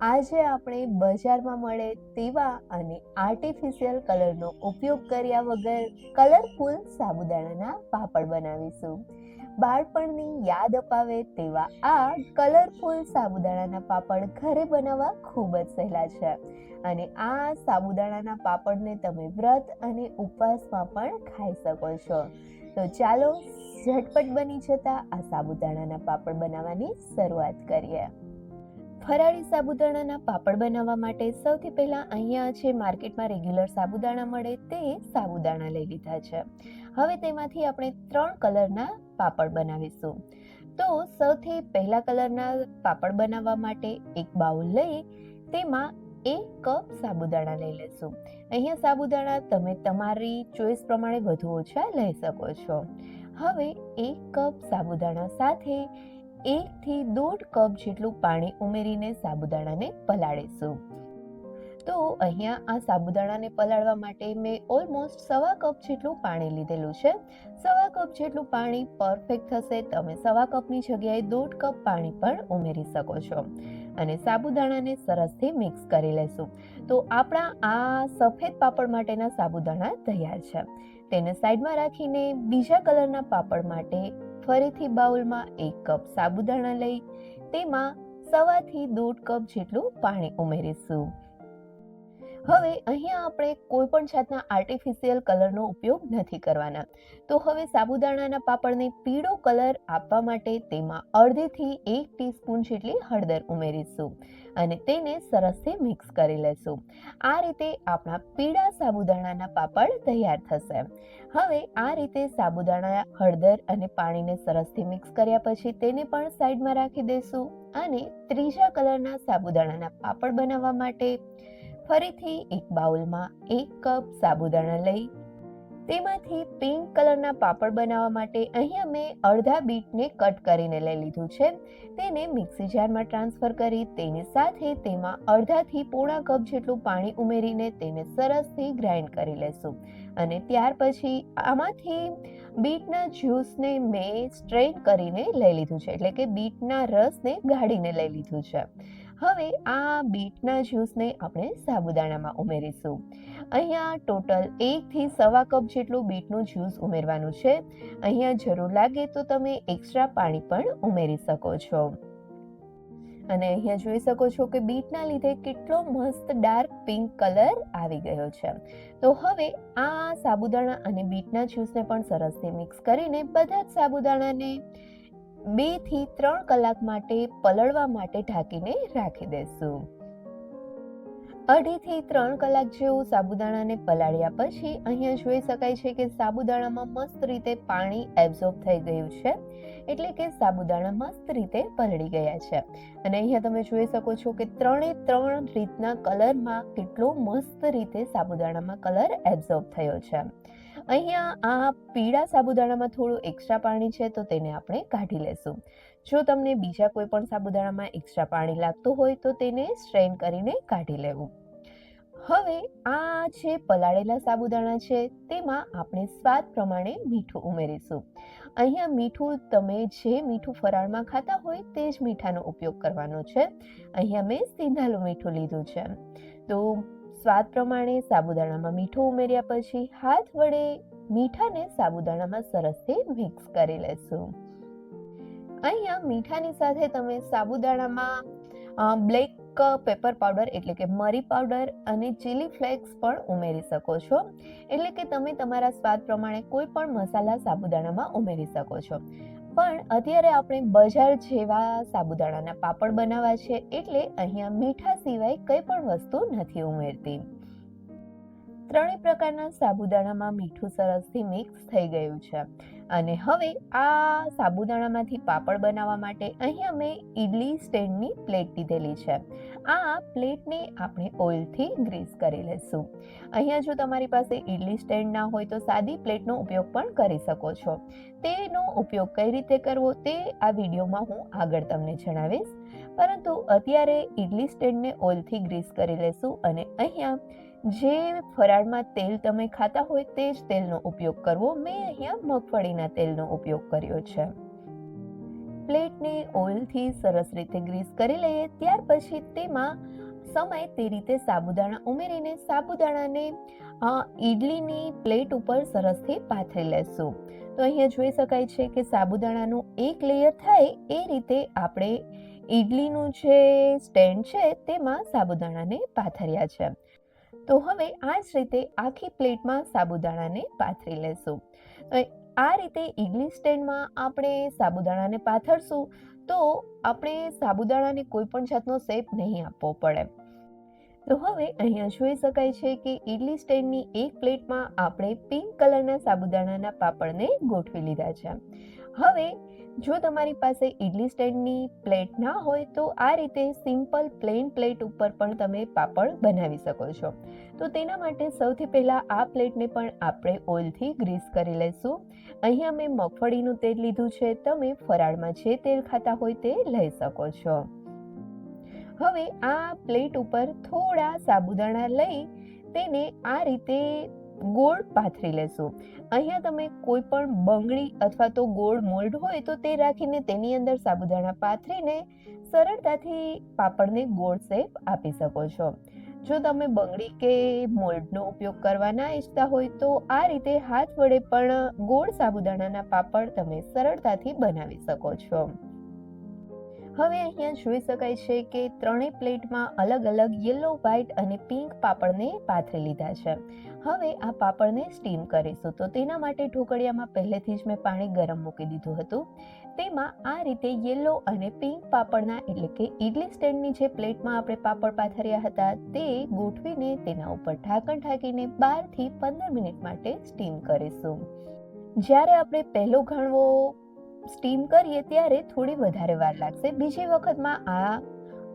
આજે આપણે બજારમાં મળે તેવા અને આર્ટિફિશિયલ કલરનો ઉપયોગ કર્યા વગર કલરફુલ સાબુદાણાના પાપડ બનાવીશું. બાળપણની યાદ અપાવે તેવા આ કલરફુલ સાબુદાણાના પાપડ ઘરે બનાવવા ખૂબ જ સહેલા છે. અને આ સાબુદાણાના પાપડને તમે વ્રત અને ઉપવાસમાં પણ ખાઈ શકો છો. તો ચાલો ઝટપટ બની જતા આ સાબુદાણાના પાપડ બનાવવાની શરૂઆત કરીએ. ફરાળી સાબુદાણાના પાપડ બનાવવા માટે સૌથી પહેલા અહીંયા જે માર્કેટમાં રેગ્યુલર સાબુદાણા મળે તે સાબુદાણા લઈ લીધા છે. હવે તેમાંથી આપણે ત્રણ કલરના પાપડ બનાવીશું. તો સૌથી પહેલા કલરના પાપડ બનાવવા માટે એક બાઉલ લઈ તેમાં એક કપ સાબુદાણા લઈ લેશું. અહીંયા સાબુદાણા તમે તમારી ચોઈસ પ્રમાણે વધુ ઓછા લઈ શકો છો. હવે એક કપ સાબુદાણા સાથે એકથી દોઢ કપ જેટલું પાણી ઉમેરીને સાબુદાણાને પલાળીશું. તો અહીંયા આ સાબુદાણાને પલાળવા માટે મેં ઓલમોસ્ટ સવા કપ જેટલું પાણી લીધેલું છે. સવા કપ જેટલું પાણી પરફેક્ટ થશે, તમે સવા કપની જગ્યાએ દોઢ કપ પાણી પણ ઉમેરી શકો છો. અને સાબુદાણાને સરસથી મિક્સ કરી લેશું. તો આપણા આ સફેદ પાપડ માટેના સાબુદાણા તૈયાર છે. તેને સાઈડમાં રાખીને બીજા કલરના પાપડ માટે ફરીથી બાઉલમાં એક કપ સાબુદાણા લઈ તેમાં સવાથી દોઢ કપ જેટલું પાણી ઉમેરીશું. હવે અહીંયા આપણે કોઈ પણ જાતના આર્ટિફિશિયલ કલરનો ઉપયોગ નથી કરવાના. તો હવે સાબુદાણાના પાપડને પીળો કલર આપવા માટે તેમાં અડધીથી એક ટીસ્પૂન જેટલી હળદર ઉમેરીશું અને તેને સરસથી મિક્સ કરી લેશું. આ રીતે આપણા પીળા સાબુદાણાના પાપડ તૈયાર થશે. હવે આ રીતે સાબુદાણા, હળદર અને પાણીને સરસથી મિક્સ કર્યા પછી તેને પણ સાઈડમાં રાખી દઈશું અને ત્રીજા કલરના સાબુદાણાના પાપડ બનાવવા માટે ફરીથી એક બાઉલમાં એક કપ સાબુદાણા લઈ, તેમાંથી પિંક કલરના પાપડ બનાવવા માટે અહીંયા મેં અડધા બીટને કટ કરીને લઈ લીધું છે. તેને મિક્સી જારમાં ટ્રાન્સફર કરી, તેની સાથે તેમાં અડધાથી પોણા કપ જેટલું પાણી ઉમેરીને તેને સરસથી ગ્રાઇન્ડ કરી લેશું. અને ત્યાર પછી આમાંથી બીટના જ્યુસને મેં સ્ટ્રેન કરીને લઈ લીધું છે, એટલે કે બીટના રસને ગાળીને લઈ લીધું છે. હવે આ બીટના જ્યુસને આપણે સાબુદાણામાં ઉમેરીશું. અહીંયા ટોટલ એકથી સવા કપ જેટલું બીટનું જ્યુસ ઉમેરવાનું છે. અહીંયા જરૂર લાગે તો તમે એક્સ્ટ્રા પાણી પણ ઉમેરી શકો છો. અને અહીંયા જોઈ શકો છો કે બીટના લીધે કેટલો મસ્ત ડાર્ક પિંક કલર આવી ગયો છે. તો હવે આ સાબુદાણા અને બીટના જ્યુસને પણ સરસથી મિક્સ કરીને બધા જ સાબુદાણાને બેથી ત્રણ કલાક માટે પલળવા માટે ઢાંકીને રાખી દેશું. અઢીથી ત્રણ કલાક જેવું સાબુદાણાને પલાળ્યા પછી અહીંયા જોઈ શકાય છે કે સાબુદાણામાં મસ્ત રીતે પાણી એબ્ઝોર્બ થઈ ગયું છે, એટલે કે સાબુદાણા મસ્ત રીતે પલળી ગયા છે. અને અહીંયા તમે જોઈ શકો છો કે ત્રણે ત્રણ રીતના કલરમાં કેટલો મસ્ત રીતે સાબુદાણામાં કલર એબ્ઝોર્બ થયો છે. અહીંયા આ પીળા સાબુદાણામાં થોડું એક્સ્ટ્રા પાણી છે તો તેને આપણે કાઢી લેશું. જો તમને બીજા કોઈ પણ સાબુદાણામાં એક્સ્ટ્રા પાણી લાગતું હોય તો તેને સ્ટ્રેન કરીને કાઢી લેવું. હવે આ જે પલાળેલા સાબુદાણા છે તેમાં આપણે સ્વાદ પ્રમાણે મીઠું ઉમેરીશું. અહીંયા મીઠું તમે જે મીઠું ફરાળમાં ખાતા હોય તે જ મીઠાનો ઉપયોગ કરવાનો છે. અહીંયા મેં સિંધાલું મીઠું લીધું છે. તો સ્વાદ પ્રમાણે સાબુદાણામાં મીઠું ઉમેર્યા પછી હાથ વડે મીઠાને સાબુદાણામાં સરસથી મિક્સ કરી લેશું. અહીંયા મીઠાની સાથે તમે સાબુદાણામાં બ્લેક પેપર પાવડર એટલે કે મરી પાવડર અને ચીલી ફ્લેક્સ પણ ઉમેરી શકો છો. એટલે કે તમે તમારા સ્વાદ પ્રમાણે કોઈ પણ મસાલા સાબુદાણામાં ઉમેરી શકો છો. પણ અત્યારે આપણે બજાર જેવા સાબુદાણાના પાપડ બનાવવા છે એટલે અહીંયા મીઠા સિવાય કંઈ પણ વસ્તુ નથી ઉમેરતી. ત્રણેય પ્રકારના સાબુદાણામાં મીઠું સરસથી મિક્સ થઈ ગયું છે. અને હવે આ સાબુદાણામાંથી પાપડ બનાવવા માટે અહીં અમે ઈડલી સ્ટેન્ડની પ્લેટ લીધેલી છે. આ પ્લેટને આપણે ઓઇલથી ગ્રીસ કરી લઈશું. અહીંયા જો તમારી પાસે ઈડલી સ્ટેન્ડ ના હોય તો સાદી પ્લેટનો ઉપયોગ પણ કરી શકો છો. તેનો ઉપયોગ કઈ રીતે કરવો તે આ વિડીયોમાં હું આગળ તમને જણાવીશ. પરંતુ અત્યારે ઈડલી સ્ટેન્ડને ઓઇલથી ગ્રીસ કરી લેશું અને અહીંયા જે ફરાળમાં તેલ તમે ખાતા હોય તે જ તેલનો ઉપયોગ કરવો. મેં અહીંયા મગફળીના તેલનો ઉપયોગ કર્યો છે. પ્લેટને ઓઇલથી સરસ રીતે ગ્રીસ કરી લઈએ. ત્યાર પછી તેમાં સમય તે રીતે સાબુદાણા ઉમેરીને સાબુદાણાને ઈડલીની પ્લેટ ઉપર સરસથી પાથરી લેશું. તો અહીંયા જોઈ શકાય છે કે સાબુદાણાનું એક લેયર થાય એ રીતે આપણે ઈડલીનું જે સ્ટેન્ડ છે તેમાં સાબુદાણાને પાથર્યા છે. તો હવે આ જ રીતે આખી પ્લેટમાં સાબુદાણાને પાથરી લેશું. આ રીતે ઈડલી સ્ટેન્ડમાં આપણે સાબુદાણાને પાથરશું તો આપણે સાબુદાણાને કોઈ પણ જાતનો શેપ નહીં આપવો પડે. તો હવે અહીંયા જોઈ શકાય છે કે ઈડલી સ્ટેન્ડની એક પ્લેટમાં આપણે પિંક કલરના સાબુદાણાના પાપડને ગોઠવી લીધા છે. હવે જો તમારી પાસે ઈડલી સ્ટેન્ડની પ્લેટ ના હોય તો આ રીતે સિમ્પલ પ્લેન પ્લેટ ઉપર પણ તમે પાપડ બનાવી શકો છો. તો તેના માટે સૌથી પહેલાં આ પ્લેટને પણ આપણે ઓઇલથી ગ્રીસ કરી લઈશું. અહીંયા મેં મગફળીનું તેલ લીધું છે. તમે ફરાળમાં જે તેલ ખાતા હોય તે લઈ શકો છો. હવે આ પ્લેટ ઉપર થોડા સાબુદાણા લઈ તેને આ રીતે ગોળ પાથરી લેશું. અહીંયા તમે કોઈ પણ બંગડી અથવા તો ગોળ મોલ્ડ હોય તો તે રાખીને તેની અંદર સાબુદાણા પાથરીને સરળતાથી પાપડને ગોળ શેપ આપી શકો છો. જો તમે બંગડી કે મોલ્ડનો ઉપયોગ કરવા ના ઈચ્છતા હોય તો આ રીતે હાથ વડે પણ ગોળ સાબુદાણાના પાપડ તમે સરળતાથી બનાવી શકો છો. હવે અહીંયા જોઈ શકાય છે કે ત્રણેય પ્લેટમાં અલગ અલગ યલો વ્હાઈટ અને પિંક પાપડને પાથરી લીધા છે. હવે આ પાપડને સ્ટીમ કરીશું. તો તેના માટે ઢોકળિયામાં પહેલેથી જ મેં પાણી ગરમ મૂકી દીધું હતું. તેમાં આ રીતે યલો અને પિંક પાપડના એટલે કે ઈડલી સ્ટેન્ડની જે પ્લેટમાં આપણે પાપડ પાથર્યા હતા, તે ગોઠવીને તેના ઉપર ઢાંકણ ઢાંકીને બારથી પંદર મિનિટ માટે સ્ટીમ કરીશું. જ્યારે આપણે પહેલો ઘણવો સ્ટીમ કરીએ ત્યારે થોડી વધારે વાર લાગશે. બીજી વખતમાં આ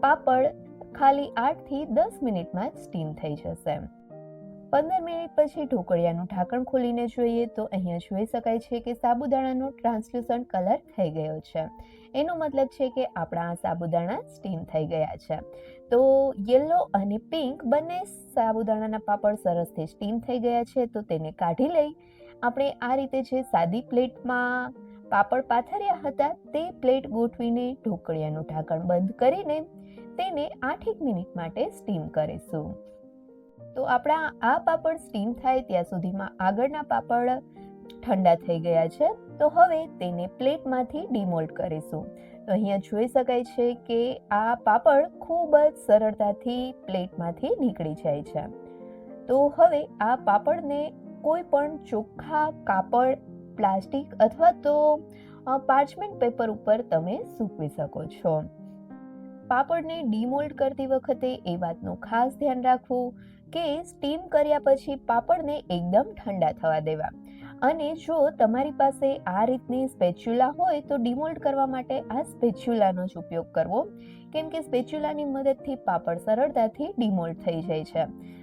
પાપડ ખાલી આઠથી દસ મિનિટમાં જ સ્ટીમ થઈ જશે. પંદર મિનિટ પછી ઢોકળિયાનું ઢાંકણ ખોલીને જોઈએ તો અહીંયા જોઈ શકાય છે કે સાબુદાણાનો ટ્રાન્સલ્યુસન્ટ કલર થઈ ગયો છે. એનો મતલબ છે કે આપણા આ સાબુદાણા સ્ટીમ થઈ ગયા છે. તો યલો અને પિંક બંને સાબુદાણાના પાપડ સરસથી સ્ટીમ થઈ ગયા છે. તો તેને કાઢી લઈ આપણે આ રીતે જે સાદી પ્લેટમાં પાપડ પાથર્યા હતા તે પ્લેટ ગોઠવીને ઢોકળિયાનું ઢાંકણ બંધ કરીને તેને આઠેક મિનિટ માટે સ્ટીમ કરીશું. તો આપણા આ પાપડ સ્ટીમ થાય ત્યાં સુધીમાં આગળના પાપડ ઠંડા થઈ ગયા છે. તો હવે તેને પ્લેટમાંથી ડિમોલ્ટ કરીશું. તો અહીંયા જોઈ શકાય છે કે આ પાપડ ખૂબ જ સરળતાથી પ્લેટમાંથી નીકળી જાય છે. તો હવે આ પાપડને કોઈ પણ ચોખ્ખા કાપડ પ્લાસ્ટિક અથવા તો પાર્ચમેન્ટ પેપર ઉપર તમે સૂકવી શકો છો. પાપડને ડીમોલ્ડ કરતી વખતે એ વાતનું ખાસ ધ્યાન રાખવું કે સ્ટીમ કર્યા પછી પાપડને એકદમ ઠંડા થવા દેવા. અને જો તમારી પાસે આ રીતની સ્પેચ્યુલા હોય તો ડીમોલ્ડ કરવા માટે આ સ્પેચ્યુલાનો જ ઉપયોગ કરવો. કેમ કે સ્પેચ્યુલાની મદદથી પાપડ સરળતાથી ડીમોલ્ડ થઈ જાય છે.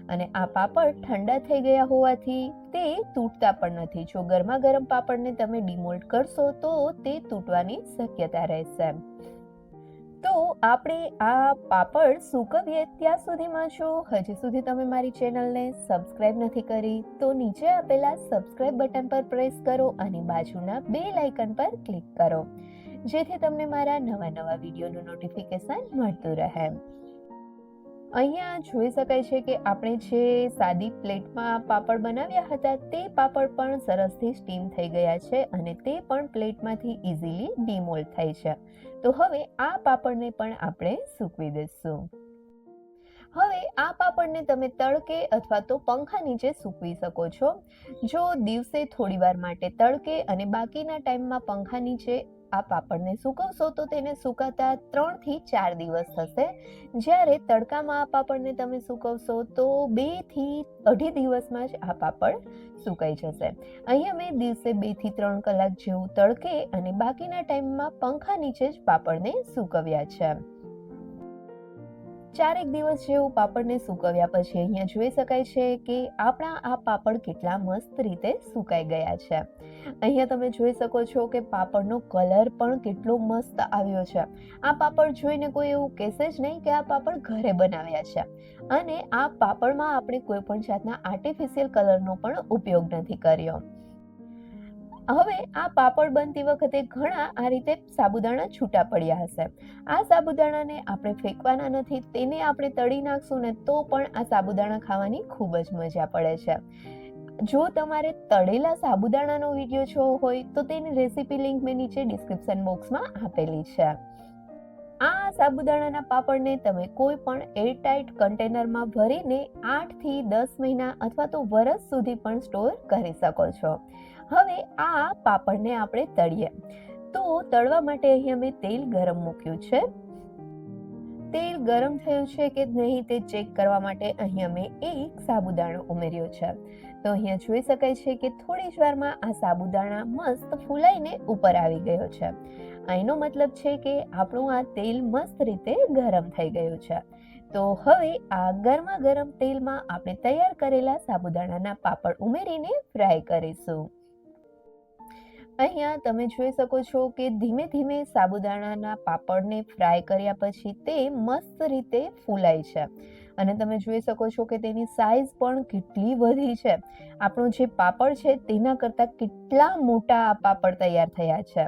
અને આ પાપડ ઠંડા થઈ ગયા હોવાથી તે તૂટતા પણ નથી. જો ગરમા ગરમ પાપડને તમે ડીમોલ્ડ કરશો તો તે તૂટવાની શક્યતા રહેશે. તો આપણે આ પાપડ સૂકવીએ ત્યાં સુધીમાં છો હજી સુધી તમે મારી ચેનલને સબસ્ક્રાઇબ નથી કરી તો નીચે આપેલા સબસ્ક્રાઇબ બટન પર પ્રેસ કરો અને બાજુના બે લાઇકન પર ક્લિક કરો, જેથી તમને મારા નવા નવા વિડીયોનું નોટિફિકેશન મળતું રહે. અહીંયા જોઈ શકાય છે કે આપણે જે સાદી પ્લેટમાં પાપડ બનાવ્યા હતા, તે પાપડ પણ સરસથી સ્ટીમ થઈ ગયા છે અને તે પણ પ્લેટમાંથી ઇઝીલી ડીમોલ્ડ થાય છે. તો હવે આ પાપડને પણ આપણે સૂકવી દઈશું. હવે આ પાપડને તમે તડકે અથવા તો પંખા નીચે સૂકવી શકો છો. જો દિવસે થોડીવાર માટે તડકે અને બાકીના ટાઈમમાં પંખા નીચે આ પાપડને સૂકવશો તો તેને સુકાતા ત્રણથી ચાર દિવસ થશે. જ્યારે તડકામાં આ પાપડને તમે સૂકવશો તો બેથી અઢી દિવસમાં જ આ પાપડ સુકાઈ જશે. અહીંયા મેં દિવસે બેથી ત્રણ કલાક જેવું તડકે અને બાકીના ટાઈમમાં પંખા નીચે જ પાપડને સૂકવ્યા છે. ચારેક દિવસ જેવું પાપડને સુકવ્યા પછી અહીંયા જોઈ શકાય છે કે આપણા આ પાપડ કેટલા મસ્ત રીતે સુકાઈ ગયા છે. અહીંયા તમે જોઈ શકો છો કે પાપડનો કલર પણ કેટલો મસ્ત આવ્યો છે. આ પાપડ જોઈને કોઈ એવું કહેશે જ નહીં કે આ પાપડ ઘરે બનાવ્યા છે. અને આ પાપડમાં આપણે કોઈ પણ જાતના આર્ટિફિશિયલ કલરનો પણ ઉપયોગ નથી કર્યો. હવે આ પાપડ બનતી વખતે ઘણા આ રીતે સાબુદાણા છૂટા પડ્યા હશે. આ સાબુદાણાને આપણે ફેંકવાના નથી, તેને આપણે તળી નાખશું ને તો પણ આ સાબુદાણા ખાવાની ખૂબ જ મજા પડે છે. જો તમારે તળેલા સાબુદાણાનો વીડિયો જોવો હોય તો તેની રેસીપી લિંક મેં નીચે ડિસ્ક્રિપ્શન બોક્સમાં આપેલી છે. આ સાબુદાણાના પાપડને તમે કોઈ પણ એરટાઇટ કન્ટેનરમાં ભરીને આઠથી દસ મહિના અથવા તો વરસ સુધી પણ સ્ટોર કરી શકો છો. હવે આ પાપડને આપણે તળીએ. તો તળવા માટે અહીંયા મેં તેલ ગરમ મૂક્યું છે. તેલ ગરમ થયું છે કે નહીં તે ચેક કરવા માટે અહીંયા મેં એક સાબુદાણો ઉમેર્યો છે. તો અહીંયા જોઈ શકાય છે કે થોડી જ વારમાં આ સાબુદાણા મસ્ત ફૂલાઈને ઉપર આવી ગયો છે. અહીંનો મતલબ છે કે આપણું આ તેલ મસ્ત રીતે ગરમ થઈ ગયું છે. તો હવે આ ગરમા ગરમ તેલમાં આપણે તૈયાર કરેલા સાબુદાણાના પાપડ ઉમેરીને ફ્રાય કરીશું. અહીંયા તમે જોઈ શકો છો કે ધીમે ધીમે સાબુદાણાના પાપડને ફ્રાય કર્યા પછી તે મસ્ત રીતે ફૂલાય છે. અને તમે જોઈ શકો છો કે તેની સાઈઝ પણ કેટલી વધી છે. આપણો જે પાપડ છે તેના કરતાં કેટલા મોટા આ પાપડ તૈયાર થયા છે.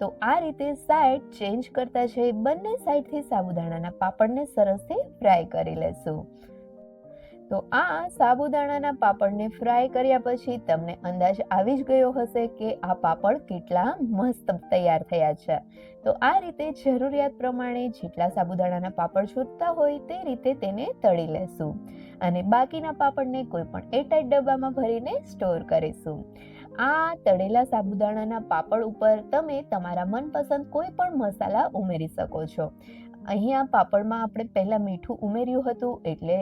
તો આ રીતે સાઈડ ચેન્જ કરતા છે બંને સાઈડથી સાબુદાણાના પાપડને સરસથી ફ્રાય કરી લેશું. તો આ સાબુદાણાના પાપડને ફ્રાય કર્યા પછી તમને અંદાજ આવી જ ગયો હશે કે આ પાપડ કેટલા મસ્ત તૈયાર થયા છે. તો આ રીતે જરૂરિયાત પ્રમાણે જેટલા સાબુદાણાના પાપડ છૂટતા હોય તે રીતે તેને તળી લેશું. અને બાકીના પાપડને કોઈ પણ એરટાઈટ ડબ્બામાં ભરીને સ્ટોર કરીશું. આ તળેલા સાબુદાણાના પાપડ ઉપર તમે તમારા મનપસંદ કોઈ પણ મસાલા ઉમેરી શકો છો. અહીંયા પાપડમાં આપણે પહેલાં મીઠું ઉમેર્યું હતું એટલે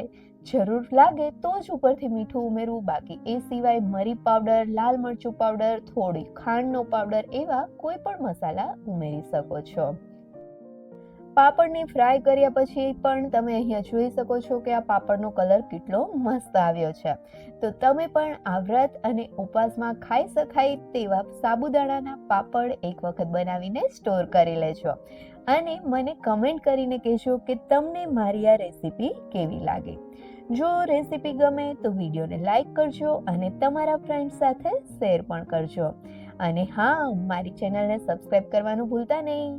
જરૂર લાગે તો જ ઉપરથી મીઠું ઉમેરવું. બાકી એ સિવાય મરી પાવડર, લાલ મરચું પાવડર, થોડી ખાંડનો પાવડર એવા કોઈ પણ મસાલા ઉમેરી શકો છો. પાપડને ફ્રાય કર્યા પછી પણ તમે અહીંયા જોઈ શકો છો કે આ પાપડનો કલર કેટલો મસ્ત આવ્યો છે. તો તમે પણ આ વ્રત અને ઉપવાસમાં ખાઈ શકાય તેવા સાબુદાણાના પાપડ એક વખત બનાવીને સ્ટોર કરી લેજો. અને મને કમેન્ટ કરીને કહેજો કે તમને મારી આ રેસીપી કેવી લાગે? જો રેસીપી ગમે તો વિડીયોને લાઈક કરજો અને તમારા ફ્રેન્ડ સાથે શેર પણ કરજો. અને હા, મારી ચેનલને સબસ્ક્રાઈબ કરવાનું ભૂલતા નહીં.